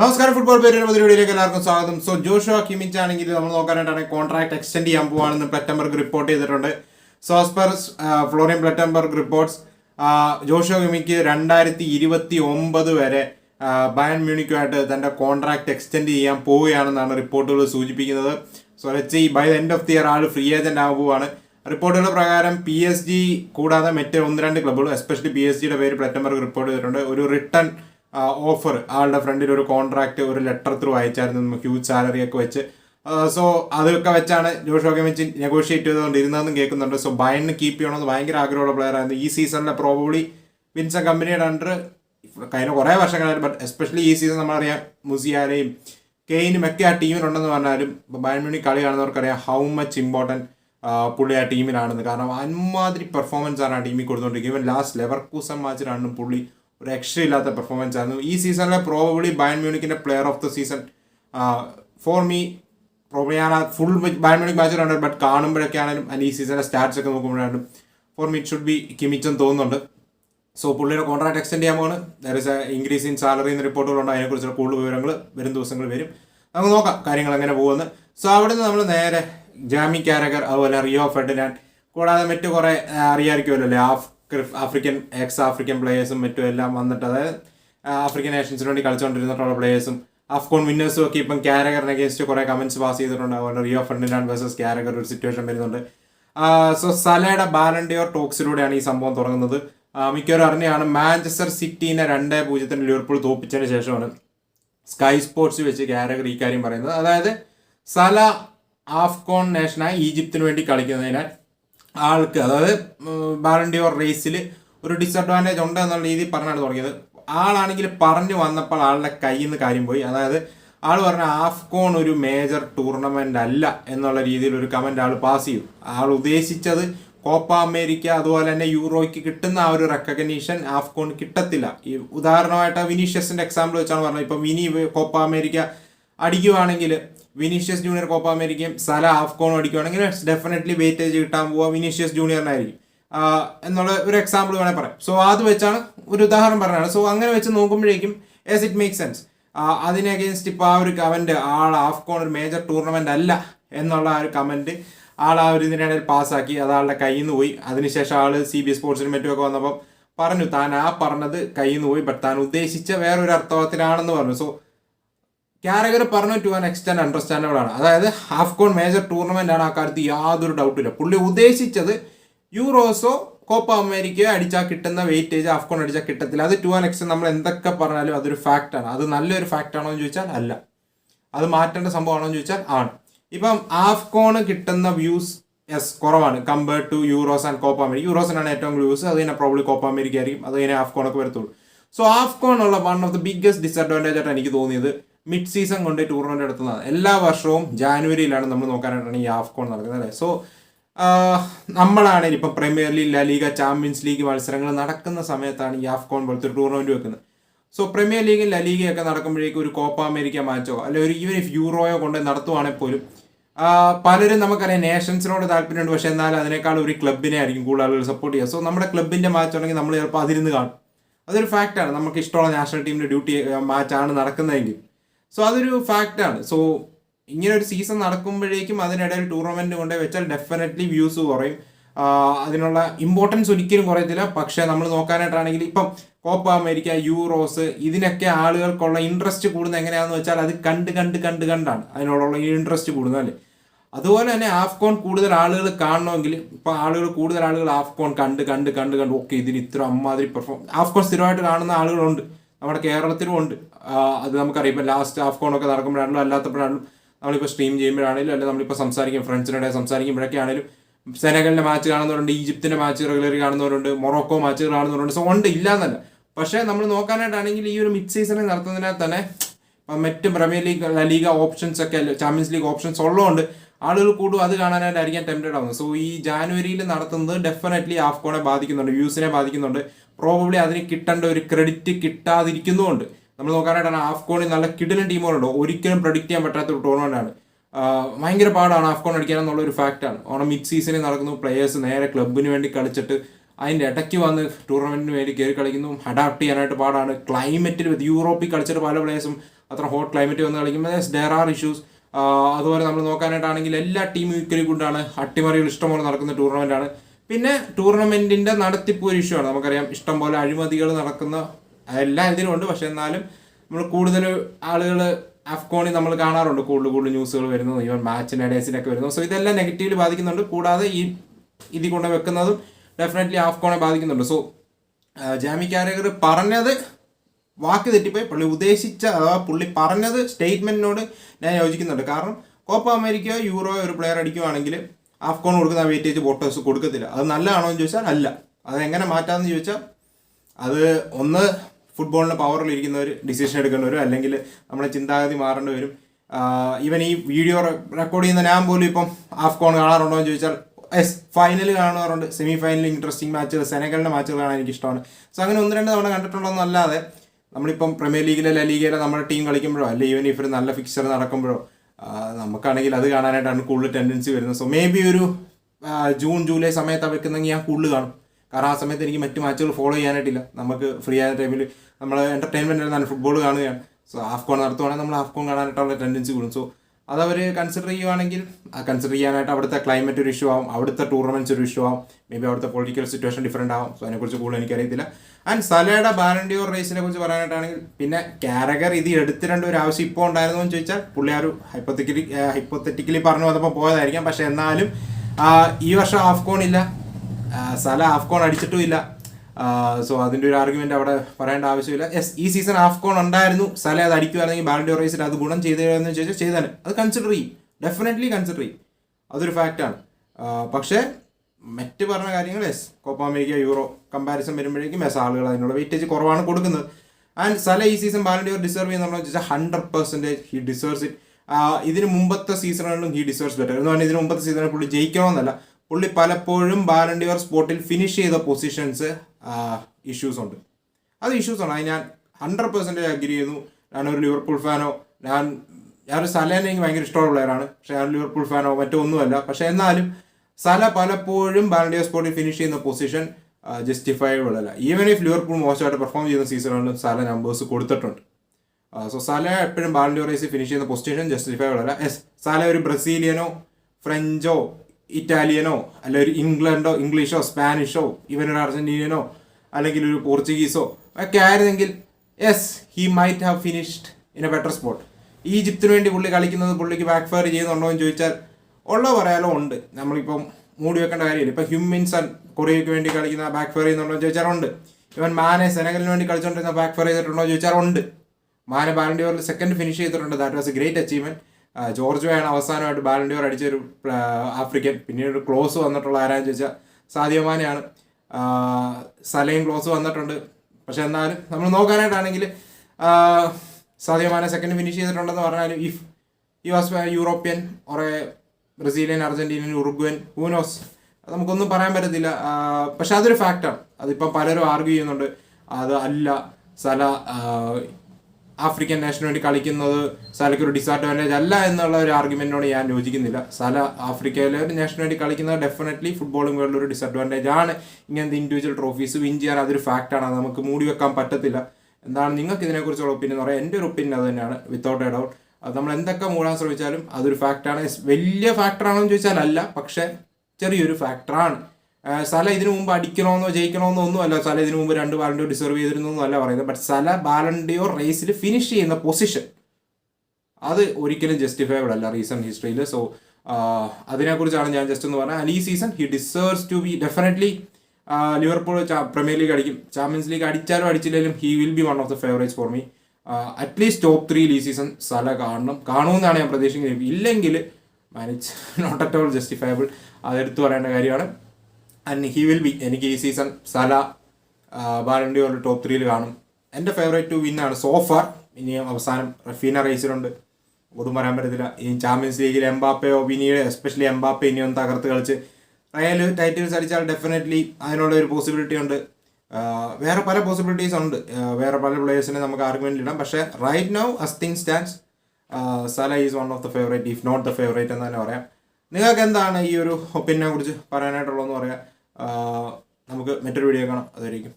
നമസ്കാരം ഫുട്ബോൾ പേര് വീഡിയോയിലേക്ക് എല്ലാവർക്കും സ്വാഗതം. സോ ജോഷോ കിമിച്ച് ആണെങ്കിൽ നമ്മൾ നോക്കാനായിട്ടാണ് കോൺട്രാക്ട് എക്സ്റ്റെൻഡ് ചെയ്യാൻ പോവാണെന്ന് പ്ലറ്റംബർഗ് റിപ്പോർട്ട് ചെയ്തിട്ടുണ്ട്. സോസ്പെർസ് ഫ്ലോറിയൻ പ്ലറ്റംബർഗ് റിപ്പോർട്ട്സ് ജോഷോ കിമിക്ക് രണ്ടായിരത്തി ഇരുപത്തി ഒമ്പത് വരെ ബയൺ മ്യൂണിക്കുമായിട്ട് തന്റെ കോൺട്രാക്ട് എക്സ്റ്റെൻഡ് ചെയ്യാൻ പോവുകയാണെന്നാണ് റിപ്പോർട്ടുകൾ സൂചിപ്പിക്കുന്നത്. സോ ലെറ്റ്സ് ഈ by the end of the year all free agent ആവുകയാണ് റിപ്പോർട്ടുകൾ പ്രകാരം പി എസ് ജി കൂടാതെ മറ്റ് ഒന്ന് രണ്ട് ക്ലബ്ബുകളും എസ്പെഷ്യലി പി എസ് ജിയുടെ പേര് പ്ലറ്റംബർഗ് റിപ്പോർട്ട് ചെയ്തിട്ടുണ്ട്. ഒരു റിട്ടേൺ ഓഫർ ആളുടെ ഫ്രണ്ടിൽ ഒരു കോൺട്രാക്റ്റ് ഒരു ലെറ്റർ ത്രൂ അയച്ചായിരുന്നു. നമുക്ക് ഹ്യൂജ് സാലറി ഒക്കെ വെച്ച്. സോ അതൊക്കെ വെച്ചാണ് ജോഷോ വെച്ച് നെഗോഷിയേറ്റ് ചെയ്തുകൊണ്ടിരുന്നതെന്നും കേൾക്കുന്നുണ്ട്. സോ ബയണിന് കീപ്പ് ചെയ്യണമെന്ന് ഭയങ്കര ആഗ്രഹമുള്ള പ്ലെയർ ആയിരുന്നു. ഈ സീസണിലെ പ്രോബബ്ലി വിൻസ കമ്പനിയുടെ അണ്ടർ കഴിഞ്ഞ കുറേ വർഷങ്ങളായിരുന്നു ബട്ട് എസ്പെഷ്യലി ഈ സീസൺ നമ്മളറിയാം മുസിയാരെയും കെയിനും ഒക്കെ ആ ടീമിലുണ്ടെന്ന് പറഞ്ഞാലും ബയൺ മ്യൂണിക് കളി കാണുന്നവർക്കറിയാം ഹൗ മച്ച് ഇമ്പോർട്ടന്റ് പുള്ളി ആ ടീമിലാണെന്ന് കാരണം അന്മാതിരി പെർഫോമൻസ് ആണ് ആ ടീമിൽ കൊടുത്തുകൊണ്ടിരിക്കുന്നത് ഈവൻ ലാസ്റ്റ് ലെവർ കൂസൺ മാച്ചിലാണ് പുള്ളി ഒരു എക്സ്ട്രാ ഇല്ലാത്ത പെർഫോമൻസ് ആയിരുന്നു. ഈ സീസണിലെ probably Bayern മ്യൂണിക്കിന്റെ player of the season for me probably ഞാൻ ആ ഫുൾ ബയൺ മ്യൂണിക് മാച്ച് കണ്ടത് ബട്ട് കാണുമ്പോഴൊക്കെ ആണെങ്കിലും ഈ സീസണിലെ സ്റ്റാറ്റ്സ് ഒക്കെ നോക്കുമ്പോഴാണ് ഫോർ മീ ഷുഡ് ബി കിമിച്ചെന്ന് തോന്നുന്നുണ്ട്. സോ പുള്ളിയുടെ കോൺട്രാക്ട് എക്സ്റ്റെൻഡ് ചെയ്യാൻ പോണ് there is a increase in salary എന്ന റിപ്പോർട്ടുകളുണ്ട് അതിനെക്കുറിച്ചുള്ള കൂടുതൽ വിവരങ്ങൾ വരും ദിവസങ്ങൾ വരും. നമുക്ക് നോക്കാം കാര്യങ്ങൾ എങ്ങനെ പോകുന്നു. സോ അവിടെ നിന്ന് നമ്മൾ നേരെ ജാമി ക്യാരഗർ അതുപോലെ റിയോ ഫെഡിനാൻ കൂടാതെ മറ്റു കുറേ അറിയാമായിരിക്കുമല്ലോ അല്ലേ? ആഫ് ആഫ്രിക്കൻ എക്സ് ആഫ്രിക്കൻ പ്ലേയേഴ്സും മറ്റും എല്ലാം വന്നിട്ട് അതായത് ആഫ്രിക്കൻ നേഷൻസിന് വേണ്ടി കളിച്ചുകൊണ്ടിരുന്നിട്ടുള്ള പ്ലേയേഴ്സും അഫ്കോൺ വിന്നേഴ്സും ഒക്കെ ഇപ്പം കാരഗറിനെ അഗേൻസ്റ്റ് കുറേ കമന്റ്സ് പാസ് ചെയ്തിട്ടുണ്ട്. അതുകൊണ്ട് റിയോ ഫെർണിനാൻഡ് വേഴ്സസ് കാരഗർ ഒരു സിറ്റുവേഷൻ വരുന്നുണ്ട്. സോ സലയുടെ ബാലൻഡിയോർ ടോക്സിലൂടെയാണ് ഈ സംഭവം തുടങ്ങുന്നത്. മിക്കവരും അറിഞ്ഞാണ് മാഞ്ചസ്റ്റർ സിറ്റീനെ രണ്ട് പൂജ്യത്തിന് ലിവർപൂൾ തോപ്പിച്ചതിന് ശേഷമാണ് സ്കൈ സ്പോർട്സ് വെച്ച് കാരഗർ ഈ കാര്യം പറയുന്നത്. അതായത് സല ആഫ്കോൺ നേഷനായി ഈജിപ്തിന് വേണ്ടി കളിക്കുന്നതിനാൽ ആൾക്ക് അതായത് ബാലൻഡിയോർ റേസിൽ ഒരു ഡിസഡ്വാന്റേജ് ഉണ്ട് എന്നുള്ള രീതിയിൽ പറഞ്ഞാണ് തുടങ്ങിയത്. ആളാണെങ്കിൽ പറഞ്ഞു വന്നപ്പോൾ ആളുടെ കയ്യിൽ നിന്ന് കാര്യം പോയി. അതായത് ആൾ പറഞ്ഞ ആഫ്കോൺ ഒരു മേജർ ടൂർണമെന്റ് അല്ല എന്നുള്ള രീതിയിൽ ഒരു കമന്റ് ആൾ പാസ് ചെയ്യും ആൾ ഉദ്ദേശിച്ചത് കോപ്പ അമേരിക്ക അതുപോലെ തന്നെ യൂറോയ്ക്ക് കിട്ടുന്ന ആ ഒരു റെക്കഗ്നീഷൻ ആഫ്കോൺ കിട്ടത്തില്ല. ഈ ഉദാഹരണമായിട്ട് വിനീഷ്യസിന്റെ എക്സാമ്പിൾ വെച്ചാണ് പറഞ്ഞത്. ഇപ്പം വിനി കോപ്പ അമേരിക്ക അടിക്കുവാണെങ്കിൽ വിനീഷ്യസ് ജൂനിയർ കോപ്പ അമേരിക്കയും സല ആഫ്കോണും അടിക്കുവാണെങ്കിൽ ഡെഫിനറ്റ്ലി വെയിറ്റേജ് കിട്ടാൻ പോവുക വിനീഷ്യസ് ജൂനിയറിനായിരിക്കും. എന്നുള്ള ഒരു എക്സാമ്പിൾ വേണേൽ പറയാം. സോ അത് വെച്ചാണ് ഒരു ഉദാഹരണം പറഞ്ഞാണ് സോ അങ്ങനെ വെച്ച് നോക്കുമ്പോഴേക്കും എസ് ഇറ്റ് മേക്ക് സെൻസ് അതിന് അഗേൻസ്റ്റ് ഇപ്പോൾ ആ ഒരു കമന്റ് ആൾ ആഫ്കോൺ ഒരു മേജർ ടൂർണമെന്റ് അല്ല എന്നുള്ള ആ ഒരു കമന്റ് ആൾ ആ ഒരു ഇതിനിടയിൽ പാസ്സാക്കി അത് ആളുടെ കയ്യിൽ നിന്ന് പോയി. അതിനുശേഷം ആൾ സി ബി സ്പോർട്സിനും മറ്റുമൊക്കെ വന്നപ്പോൾ പറഞ്ഞു താൻ ആ പറഞ്ഞത് കയ്യിൽ നിന്ന് പോയി ബട്ട് താൻ ഉദ്ദേശിച്ച വേറൊരു അർത്ഥത്തിലാണെന്ന് പറഞ്ഞു. സോ ക്യാരഗർ പറഞ്ഞു ടു ആൻ എക്സ്റ്റെൻഡ് അണ്ടർസ്റ്റാൻഡബിൾ ആണ്. അതായത് ഹാഫ് കോൺ മേജർ ടൂർണമെന്റ് ആണ് ആ കാര്യത്തിൽ യാതൊരു ഡൗട്ടില്ല പുള്ളി ഉദ്ദേശിച്ചത് യൂറോസോ കോപ്പ അമേരിക്കയോ അടിച്ചാൽ കിട്ടുന്ന വെയിറ്റേജ് ഹാഫ് കോൺ അടിച്ചാൽ കിട്ടത്തില്ല. അത് ടു ആൻ എക്സ്റ്റെൻഡ് നമ്മൾ എന്തൊക്കെ പറഞ്ഞാലും അതൊരു ഫാക്റ്റ് ആണ്. അത് നല്ലൊരു ഫാക്റ്റ് ആണോ എന്ന് ചോദിച്ചാൽ അല്ല. അത് മാറ്റേണ്ട സംഭവമാണോ എന്ന് ചോദിച്ചാൽ ആണ്. ഇപ്പം ഹാഫ് കോൺ കിട്ടുന്ന വ്യൂസ് യെസ് കുറവാണ്. Compared to Euros and Copa America യൂറോസിനാണ് ഏറ്റവും കൂടുതൽ വ്യൂസ് അത് തന്നെ പ്രോബ്ലി കോപ്പ അമേരിക്ക ആയിരിക്കും. അത് കഴിഞ്ഞാൽ ആഫ്കോണൊക്കെ വരത്തുള്ളൂ. സോ ഹാഫ് കോൺ ഉള്ള one of the biggest disadvantage ആയിട്ട് എനിക്ക് തോന്നിയത്. മിഡ് സീസൺ കൊണ്ട് ടൂർണമെന്റ് നടത്തുന്നതാണ്. എല്ലാ വർഷവും ജാനുവരിയിലാണ് നമ്മൾ നോക്കാനായിട്ടാണ് ഈ ആഫ്കോൺ നടക്കുന്നത് അല്ലേ? സോ നമ്മളാണെങ്കിൽ ഇപ്പം പ്രീമിയർ ലീഗ് ലാ ലീഗ ചാമ്പ്യൻസ് ലീഗ് മത്സരങ്ങൾ നടക്കുന്ന സമയത്താണ് ഈ ആഫ്കോൺ പോലത്തെ ഒരു ടൂർണമെന്റ് വെക്കുന്നത്. സോ പ്രീമിയർ ലീഗിൽ ല ലീഗയൊക്കെ നടക്കുമ്പോഴേക്കും ഒരു കോപ്പ അമേരിക്ക മാച്ചോ അല്ലെങ്കിൽ ഒരു ഈവൻ ഇഫ് യൂറോയോ കൊണ്ട് നടത്തുവാണെങ്കിൽ പോലും പലരും നമുക്കറിയാം നേഷൻസിനോട് താല്പര്യമുണ്ട്. പക്ഷേ എന്നാൽ അതിനേക്കാൾ ഒരു ക്ലബിനെ ആയിരിക്കും കൂടുതൽ ആളുകൾ സപ്പോർട്ട് ചെയ്യുക. സോ നമ്മുടെ ക്ലബിന്റെ മാച്ച് ഉണ്ടെങ്കിൽ നമ്മൾ ചിലപ്പോൾ അതിരുന്ന് കാണും. അതൊരു ഫാക്റ്റാണ് നമുക്ക് ഇഷ്ടമുള്ള നാഷണൽ ടീമിന്റെ ഡ്യൂട്ടി മാച്ചാണ് നടക്കുന്നതെങ്കിൽ. സോ അതൊരു ഫാക്റ്റാണ് സോ ഇങ്ങനെ ഒരു സീസൺ നടക്കുമ്പോഴേക്കും അതിനിടയിൽ ടൂർണമെന്റ് കൊണ്ടേ വെച്ചാൽ ഡെഫിനറ്റ്ലി വ്യൂസ് കുറയും. അതിനുള്ള ഇമ്പോർട്ടൻസ് ഒരിക്കലും കുറയത്തില്ല. പക്ഷേ നമ്മൾ നോക്കാനായിട്ടാണെങ്കിൽ ഇപ്പം കോപ്പ അമേരിക്ക യൂറോസ് ഇതിനൊക്കെ ആളുകൾക്കുള്ള ഇൻട്രസ്റ്റ് കൂടുന്നത് എങ്ങനെയാണെന്ന് വെച്ചാൽ അത് കണ്ട് കണ്ട് കണ്ട് കണ്ടാണ്. അതിനോടുള്ള ഇൻട്രസ്റ്റ് കൂടുന്നത് അല്ലേ? അതുപോലെ തന്നെ ആഫ്കോൺ കൂടുതൽ ആളുകൾ കാണണമെങ്കിൽ ഇപ്പം ആളുകൾ കൂടുതൽ ആളുകൾ ആഫ്കോൺ കണ്ട് കണ്ട് കണ്ട് കണ്ട് ഓക്കെ ഇതിന് ഇത്ര അമ്മാതിരി പെർഫോം ആഫ്കോൺ സ്ഥിരമായിട്ട് കാണുന്ന ആളുകളുണ്ട്. നമ്മുടെ കേരളത്തിലും ഉണ്ട്. അത് നമുക്കറിയാം. ഇപ്പം ലാസ്റ്റ് ഹാഫ് കോണൊക്കെ നടക്കുമ്പോഴാണെങ്കിലും അല്ലാത്തപ്പോഴാണെങ്കിലും നമ്മളിപ്പോൾ സ്ട്രീം ചെയ്യുമ്പോഴാണെങ്കിലും അല്ലെങ്കിൽ നമ്മളിപ്പോൾ സംസാരിക്കും ഫ്രണ്ട്സിനിടെ സംസാരിക്കുമ്പോഴൊക്കെ ആണെങ്കിലും സെനഗലിന്റെ മാച്ച് കാണുന്നവരുണ്ട് ഈജിപ്തിന്റെ മാച്ച് റെഗുലർ കാണുന്നവരുണ്ട് മൊറോക്കോ മാച്ചുകൾ കാണുന്നവരുണ്ട്. സോ ഉണ്ട് ഇല്ല എന്നല്ല പക്ഷേ നമ്മൾ നോക്കാനായിട്ടാണെങ്കിൽ ഈ ഒരു മിഡ് സീസണിൽ നടത്തുന്നതിനാൽ തന്നെ മറ്റ് പ്രീമിയർ ലീഗ് ലീഗ ഓപ്ഷൻസ് ഒക്കെ ചാമ്പ്യൻസ് ലീഗ് ഓപ്ഷൻസ് ഉള്ളതുകൊണ്ട് ആളുകൾ കൂടും അത് കാണാനായിട്ടായിരിക്കാം ടെംപ്റ്റഡ് ആവുന്നത്. സോ ഈ ജാനുവരിയിൽ നടത്തുന്നത് ഡെഫിനറ്റ്ലി ആഫ്കോണെ ബാധിക്കുന്നുണ്ട് വ്യൂസിനെ ബാധിക്കുന്നുണ്ട്. പ്രോബബ്ലി അതിന് കിട്ടേണ്ട ഒരു ക്രെഡിറ്റ് കിട്ടാതിരിക്കുന്നുമുണ്ട്. നമ്മൾ നോക്കാനായിട്ടാണ് ആഫ്കോണിൽ നല്ല കിടിലൻ ടീമുകളുണ്ട് ഒരിക്കലും പ്രഡിക്റ്റ് ചെയ്യാൻ പറ്റാത്ത ഒരു ആഹ് ഭയങ്കര പാടാണ് ആഫ്കോൺ അടിക്കാൻ എന്നുള്ള ഒരു ഫാക്റ്റാണ് ഓണം മിഡ് സീസണിൽ നടക്കുന്നു പ്ലെയേഴ്സ് നേരെ ക്ലബിന് വേണ്ടി കളിച്ചിട്ട് അതിന്റെ ഇടയ്ക്ക് വന്ന് ടൂർണമെന്റിന് വേണ്ടി കയറി കളിക്കുന്നു. അഡാപ്റ്റ് ചെയ്യാനായിട്ട് പാടാണ്. ക്ലൈമറ്റിൽ യൂറോപ്പിൽ കളിച്ചിട്ട് പല പ്ലേയേഴ്സും അത്ര ഹോട്ട് ക്ലൈമറ്റ് വന്ന് കളിക്കുമ്പോൾ ദർ ആർ ഇഷ്യൂസ് അതുപോലെ നമ്മൾ നോക്കാനായിട്ടാണെങ്കിൽ എല്ലാ ടീമും ഈക്വലി കൊണ്ടാണ് അട്ടിമറികൾ ഇഷ്ടംപോലെ നടക്കുന്ന ടൂർണമെന്റ് ആണ്. പിന്നെ ടൂർണമെന്റിന്റെ നടത്തിപ്പ് ഒരു ഇഷ്യൂ ആണ്. നമുക്കറിയാം ഇഷ്ടംപോലെ അഴിമതികൾ നടക്കുന്ന എല്ലാ ഇതിലും ഉണ്ട്. പക്ഷെ എന്നാലും നമ്മൾ കൂടുതൽ ആളുകൾ അഫ്കോണി നമ്മൾ കാണാറുണ്ട്. കൂടുതൽ കൂടുതൽ ന്യൂസുകൾ വരുന്നത് ഈവൻ മാച്ചിന്റെ ഡേസിനൊക്കെ വരുന്നു. സോ ഇതെല്ലാം നെഗറ്റീവിൽ ബാധിക്കുന്നുണ്ട്. കൂടാതെ ഈ ഇത് കൊണ്ട് വെക്കുന്നതും ഡെഫിനറ്റ്ലി ആഫ്കോണെ ബാധിക്കുന്നുണ്ട്. സോ ജാമി കാരകർ പറഞ്ഞത് വാക്ക് തെറ്റിപ്പോയി. പുള്ളി ഉദ്ദേശിച്ച അഥവാ പുള്ളി പറഞ്ഞത് സ്റ്റേറ്റ്മെന്റിനോട് ഞാൻ യോജിക്കുന്നുണ്ട്. കാരണം കോപ്പ അമേരിക്ക യൂറോ ഒരു പ്ലെയർ അടിക്കുവാണെങ്കിൽ ആഫ്കോൺ കൊടുക്കുന്ന വെയിറ്റേജ് വോട്ടേഴ്സ് കൊടുക്കത്തില്ല. അത് നല്ലതാണോ എന്ന് ചോദിച്ചാൽ അല്ല. അത് എങ്ങനെ മാറ്റാമെന്ന് ചോദിച്ചാൽ അത് ഒന്ന് ഫുട്ബോളിന് ഇരിക്കുന്നവർ ഡിസിഷൻ എടുക്കേണ്ടവർ അല്ലെങ്കിൽ നമ്മുടെ ചിന്താഗതി മാറേണ്ടി വരും ഈവൻ ഈ വീഡിയോ റെക്കോർഡ് ചെയ്യുന്ന ഞാൻ പോലും ഇപ്പം ആഫ്കോൺ കാണാറുണ്ടോ എന്ന് ചോദിച്ചാൽ എസ് ഫൈനൽ കാണാറുണ്ട്. സെമി ഫൈനൽ ഇൻട്രസ്റ്റിംഗ് മാച്ചുകൾ സെനഗലിന്റെ മാച്ചുകൾ കാണാൻ എനിക്ക് ഇഷ്ടമാണ് സോ അങ്ങനെ ഒന്ന് രണ്ട് തവണ കണ്ടിട്ടുള്ളതെന്നല്ലാതെ നമ്മളിപ്പം പ്രീമിയർ ലീഗിലെ ലലീഗയിലെ നമ്മുടെ ടീം കളിക്കുമ്പോഴോ അല്ലെങ്കിൽ ഈവൻ ഇഫ് ഒരു നല്ല ഫിക്സർ നടക്കുമ്പോഴോ നമുക്കാണെങ്കിൽ അത് കാണാനായിട്ടാണ് കൂടുതൽ ടെൻഡൻസി വരുന്നത്. സോ മേ ബി ഒരു ജൂൺ ജൂലൈ സമയത്ത് വെക്കുന്നെങ്കിൽ ഞാൻ കൂടുതൽ കാണും. കാരണം ആ സമയത്ത് എനിക്ക് മറ്റു മാച്ചുകൾ ഫോളോ ചെയ്യാനായിട്ടില്ല. നമുക്ക് ഫ്രീ ആയ ടൈമിൽ നമ്മൾ എന്റർടൈൻമെന്റ് നല്ല ഫുട്ബോൾ കാണുകയാണ്. സോ ഹാഫ് നടത്തുവാണെങ്കിൽ നമ്മൾ ഹാഫ് കോൺ കാണാനായിട്ടുള്ള ടെൻഡൻസി കൂടും. സോ അതവർ കൺസിഡർ ചെയ്യുവാണെങ്കിൽ കൺസിഡർ ചെയ്യാനായിട്ട് അവിടുത്തെ ക്ലൈമറ്റ് ഒരു ഇഷ്യൂ ആവും അവിടുത്തെ ടൂർണമെന്റ്സ് ഒരു ഇഷ്യൂ ആവും മേ ബി അവിടുത്തെ പൊളിറ്റിക്കൽ സിറ്റുവേഷൻ ഡിഫറെന്റ് ആവും. സോ അതിനെക്കുറിച്ച് കൂടുതൽ എനിക്കറിയത്തില്ല. ആൻഡ് സലയുടെ ബാലൻഡിയോർ റേസിനെ കുറിച്ച് പറയാനായിട്ടാണെങ്കിൽ പിന്നെ കാരഗർ ഇത് എടുത്തിരേണ്ട ഒരു ആവശ്യം ഇപ്പോൾ ഉണ്ടായിരുന്നു എന്ന് ചോദിച്ചാൽ പുള്ളി ആ ഒരു ഹൈപ്പത്തിക്കലി ഹൈപ്പത്തറ്റിക്കലി പറഞ്ഞു വന്നപ്പോൾ പോയതായിരിക്കാം. പക്ഷേ എന്നാലും ഈ വർഷം ആഫ്കോൺ ഇല്ല. സല ആഫ്കോൺ അടിച്ചിട്ടും ഇല്ല. സോ അതിന്റെ ഒരു ആർഗ്യുമെന്റ് അവിടെ പറയേണ്ട ആവശ്യമില്ല. യെസ് ഈ സീസൺ ആഫ്കോൺ ഉണ്ടായിരുന്നു. സല അത് അടിക്കുവാണെങ്കിൽ ബാലൻഡി റേസിൽ അത് ഗുണം ചെയ്തതെന്ന് ചോദിച്ചാൽ ചെയ്താൽ അത് കൺസിഡർ ചെയ്യും. ഡെഫിനറ്റ്ലി കൺസിഡർ ചെയ്യും. അതൊരു ഫാക്റ്റാണ് പക്ഷേ മറ്റ് പറഞ്ഞ കാര്യങ്ങൾ yes Copa America Euro comparison വരുമ്പോഴേക്കും യെസ് ആളുകൾ അതിനുള്ള വെയിറ്റേജ് കുറവാണ് കൊടുക്കുന്നത്. ആൻഡ് സല ഈ സീസൺ ബാലൻഡിയോർ ഡിസർവ് ചെയ്യുന്ന ചോദിച്ചാൽ hundred percentage he deserves it ഇതിന് മുമ്പത്തെ സീസണുകളിലും ഹി ഡിസേർവ്സ് ബെറ്റർ എന്ന് പറഞ്ഞാൽ ഇതിന് മുമ്പത്തെ സീസണിൽ പുള്ളി ജയിക്കണമെന്നല്ല. പുള്ളി പലപ്പോഴും ബാലൻഡിയോർ സ്പോട്ടിൽ ഫിനിഷ് ചെയ്ത പൊസിഷൻസ് ഇഷ്യൂസ് ഉണ്ട്. അത് ഇഷ്യൂസ് ആണ്. അത് ഞാൻ ഹൺഡ്രഡ് പെർസെന്റേജ് അഗ്രി ചെയ്യുന്നു. ഞാനൊരു ലിവർപൂൾ ഫാനോ ഞാൻ ഞാനൊരു സലേനെ എനിക്ക് ഭയങ്കര ഇഷ്ടമുള്ള പ്ലെയറാണ് പക്ഷേ ഞാൻ ലിവർപൂൾ ഫാനോ മറ്റോ ഒന്നുമല്ല. പക്ഷേ എന്നാലും സല പലപ്പോഴും ബാലൻഡിയ സ്പോർട്ടിൽ ഫിനിഷ് ചെയ്യുന്ന പൊസിഷൻ ജസ്റ്റിഫൈബിൾ അല്ല. ഈവൻ ഇഫ് ലിവർപൂൾ മോശമായിട്ട് പെർഫോം ചെയ്യുന്ന സീസണുകളിലും സല നമ്പേഴ്സ് കൊടുത്തിട്ടുണ്ട്. സോ സല എപ്പോഴും ബാലൻഡിയോർ റേസ് ഫിനിഷ് ചെയ്യുന്ന പൊസിഷൻ ജസ്റ്റിഫൈബിൾ അല്ല. എസ് സല ഒരു ബ്രസീലിയനോ ഫ്രഞ്ചോ ഇറ്റാലിയനോ അല്ല ഒരു ഇംഗ്ലണ്ടോ ഇംഗ്ലീഷോ സ്പാനിഷോ ഇവൻ ഒരു അർജന്റീനിയനോ അല്ലെങ്കിൽ ഒരു പോർച്ചുഗീസോ ഒക്കെ ആയിരുന്നെങ്കിൽ yes he might have finished in a better spot ഈജിപ്തിന് വേണ്ടി പുള്ളി കളിക്കുന്നത് പുള്ളിക്ക് ബാക്ക് ഫയർ ചെയ്യുന്നുണ്ടോ എന്ന് ചോദിച്ചാൽ ഉള്ളോ പറയാലോ ഉണ്ട്. നമ്മളിപ്പം മൂടി വെക്കേണ്ട കാര്യമില്ല. ഇപ്പം ഹ്യൂമിൻസൺ കൊറിയയ്ക്ക് വേണ്ടി കളിക്കുന്ന ബാക്ക് ഫയർ ചെയ്യുന്നുണ്ടോ എന്ന് ചോദിച്ചാൽ ഉണ്ട്. ഇവൻ മാനെ സെനഗലിന് വേണ്ടി കളിച്ചുകൊണ്ടിരുന്ന ബാക്ക് ഫയർ ചെയ്തിട്ടുണ്ടോ എന്ന് ചോദിച്ചാൽ ഉണ്ട്. മാനെ ബാലൻഡിയോറിൽ സെക്കൻഡ് ഫിനിഷ് ചെയ്തിട്ടുണ്ട്. That was a great achievement ജോർജോയാണ് അവസാനമായിട്ട് ബാലൻഡിയോർ അടിച്ചൊരു ഒരു ആഫ്രിക്കൻ പിന്നീട് ക്ലോസ് വന്നിട്ടുള്ള ആരാന്ന് ചോദിച്ചാൽ സാധ്യമാനയാണ് മാനെയാണ് സലയും ക്ലോസ് വന്നിട്ടുണ്ട്. പക്ഷെ എന്നാലും നമ്മൾ നോക്കാനായിട്ടാണെങ്കിൽ സാധ്യമാന മാനെ സെക്കൻഡ് ഫിനിഷ് ചെയ്തിട്ടുണ്ടെന്ന് പറഞ്ഞാലും if he was European or Brazilian Argentinian Uruguayan അത് നമുക്കൊന്നും പറയാൻ പറ്റത്തില്ല. പക്ഷെ അതൊരു ഫാക്റ്റാണ് അതിപ്പം പലരും ആർഗ്യൂ ചെയ്യുന്നുണ്ട്. അത് അല്ല സല ആഫ്രിക്കൻ നാഷന് വേണ്ടി കളിക്കുന്നത് സലയ്ക്ക് ഒരു ഡിസഡ്വാന്റേജ് അല്ല എന്നുള്ള ഒരു ആർഗ്യുമെന്റിനോട് ഞാൻ യോജിക്കുന്നില്ല. സല ആഫ്രിക്കയിലെ ഒരു നാഷന് വേണ്ടി കളിക്കുന്നത് ഡെഫിനറ്റ്ലി ഫുട്ബോളും വേൾഡിൽ ഒരു ഡിസഡ്വാന്റേജ് ആണ്. ഇങ്ങനത്തെ ഇൻഡിവിജ്വൽ ട്രോഫീസ് വിൻ ചെയ്യാൻ അതൊരു ഫാക്റ്റാണ് അത് നമുക്ക് മൂടി വെക്കാൻ പറ്റത്തില്ല. എന്താണ് നിങ്ങൾക്ക് ഇതിനെക്കുറിച്ചുള്ള ഒപ്പീനിയൻ എന്ന് പറയാം എന്റെ ഒരു ഒപ്പീനിയൻ അത് തന്നെയാണ് വിത്തൗട്ട് എ ഡൗട്ട് അത് നമ്മൾ എന്തൊക്കെ മൂടാൻ ശ്രമിച്ചാലും അതൊരു ഫാക്റ്റാണ് വലിയ ഫാക്ടറാണോ എന്ന് ചോദിച്ചാൽ അല്ല പക്ഷേ ചെറിയൊരു ഫാക്ടറാണ് സല ഇതിനു മുമ്പ് അടിക്കണമെന്നോ ജയിക്കണമെന്നോ ഒന്നും അല്ല സല ഇതിനു മുമ്പ് രണ്ട് ബാലൻഡിയോ ഡിസർവ് ചെയ്തിരുന്നൊന്നും അല്ല പറയുന്നത്. ബട്ട് സല ബാലൻഡിയോ റേസിൽ ഫിനിഷ് ചെയ്യുന്ന പൊസിഷൻ അത് ഒരിക്കലും ജസ്റ്റിഫൈബിൾ അല്ല റീസൺ ഹിസ്റ്ററിയിൽ സോ അതിനെക്കുറിച്ചാണ് ഞാൻ ജസ്റ്റ് ഒന്ന് പറഞ്ഞത്. ഈ season he deserves to be definitely Liverpool Premier League അടിക്കും. ചാമ്പ്യൻസ് ലീഗ് അടിച്ചാലും അടിച്ചില്ലെങ്കിലും he will be one of the favourites for me at least top ത്രീയിൽ ഈ സീസൺ സല കാണണം. കാണുമെന്നാണ് ഞാൻ പ്രതീക്ഷിക്കുന്നത്. ഇല്ലെങ്കിൽ manage not at all justifiable അത് എടുത്തു പറയേണ്ട കാര്യമാണ്. ആൻഡ് ഹി വിൽ ബി എനിക്ക് ഈ സീസൺ സല ബാലൻഡിയോർ ടോപ്പ് ത്രീയിൽ കാണും. എന്റെ ഫേവറേറ്റ് ടു വിന്നാണ് സോഫാർ ഇനിയും അവസാനം റഫീന റേസിലുണ്ട് ഒന്നും പറയാൻ പറ്റത്തില്ല. ഇനി ചാമ്പ്യൻസ് ലീഗിൽ എംബാപ്പയോ പിന്നീട് എസ്പെഷ്യലി എംബാപ്പ ഇനിയും തകർത്ത് കളിച്ച് റയൽ ടൈറ്റിൽസ് അടിച്ചാൽ ഡെഫിനറ്റ്ലി അതിനുള്ള ഒരു പോസിബിലിറ്റി ഉണ്ട്. വേറെ പല പോസിബിലിറ്റീസ് ഉണ്ട്. വേറെ പല പ്ലേയേഴ്സിനെ നമുക്ക് ആർഗ്യുമെന്റ് ഇടാം. പക്ഷേ right now as thing stands Salah is one of the favourite if not the favourite എന്ന് തന്നെ പറയാം. നിങ്ങൾക്ക് എന്താണ് ഈ ഒരു ഒപ്പീനിയനെ കുറിച്ച് പറയാനായിട്ടുള്ളതെന്ന് പറയാം നമുക്ക് മറ്റൊരു വീഡിയോ കാണാം. അതായിരിക്കും